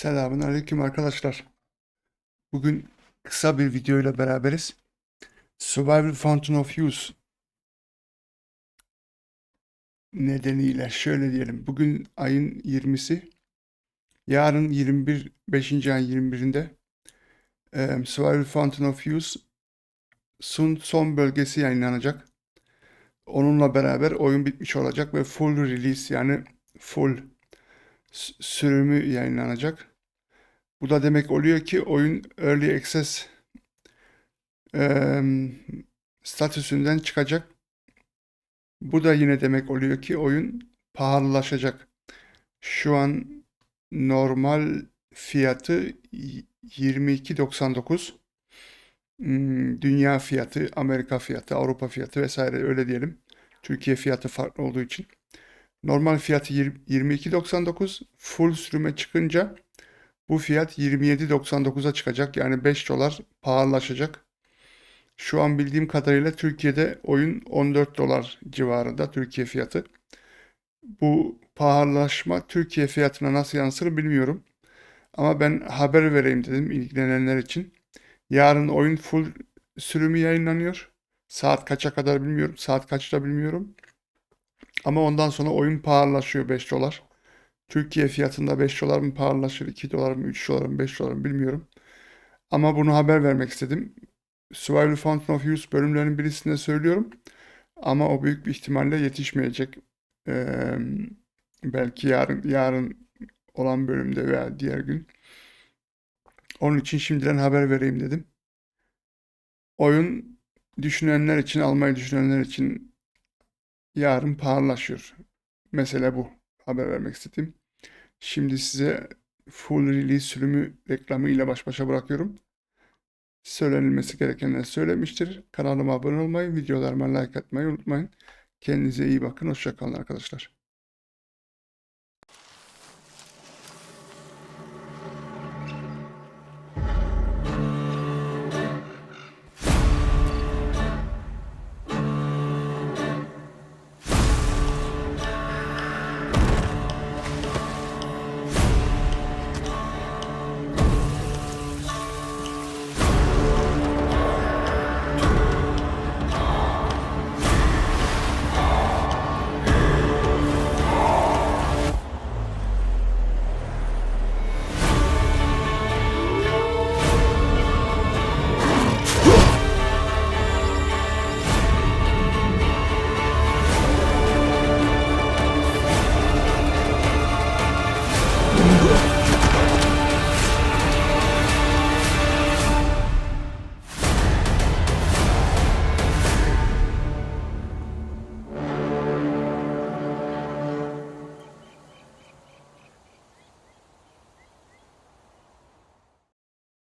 Selamun aleyküm arkadaşlar. Bugün kısa bir video ile beraberiz. Survival Fountain of Youth nedeniyle şöyle diyelim. Bugün ayın 20'si. Yarın 21, 5. ayın 21'inde em, Survival Fountain of Youth Sun son bölgesi yayınlanacak. Onunla beraber oyun bitmiş olacak ve full release yani full sürümü yayınlanacak. Bu da demek oluyor ki oyun Early Access em, statüsünden çıkacak. Bu da yine demek oluyor ki oyun pahalılaşacak. Şu an normal fiyatı y- 22.99. Hmm, Dünya fiyatı, Amerika fiyatı, Avrupa fiyatı vesaire öyle diyelim. Türkiye fiyatı farklı olduğu için. Normal fiyatı yir- 22.99. Full sürüme çıkınca bu fiyat 27.99'a çıkacak. Yani 5 dolar pahalılaşacak. Şu an bildiğim kadarıyla Türkiye'de oyun 14 dolar civarında Türkiye fiyatı. Bu pahalılaşma Türkiye fiyatına nasıl yansır bilmiyorum. Ama ben haber vereyim dedim ilgilenenler için. Yarın oyun full sürümü yayınlanıyor. Saat kaça kadar bilmiyorum. Saat kaçta bilmiyorum. Ama ondan sonra oyun pahalılaşıyor 5 dolar. Türkiye fiyatında 5 dolar mı pahalılaşır, 2 dolar mı, 3 dolar mı, 5 dolar mı bilmiyorum. Ama bunu haber vermek istedim. Survival Fountain of Youth bölümlerinin birisinde söylüyorum. Ama o büyük bir ihtimalle yetişmeyecek. Ee, belki yarın yarın olan bölümde veya diğer gün. Onun için şimdiden haber vereyim dedim. Oyun düşünenler için, almayı düşünenler için yarın pahalılaşıyor. Mesele bu. Haber vermek istedim. Şimdi size full release sürümü reklamıyla baş başa bırakıyorum. Söylenilmesi gerekenler söylemiştir. Kanalıma abone olmayı, videolarıma like atmayı unutmayın. Kendinize iyi bakın. Hoşça kalın arkadaşlar.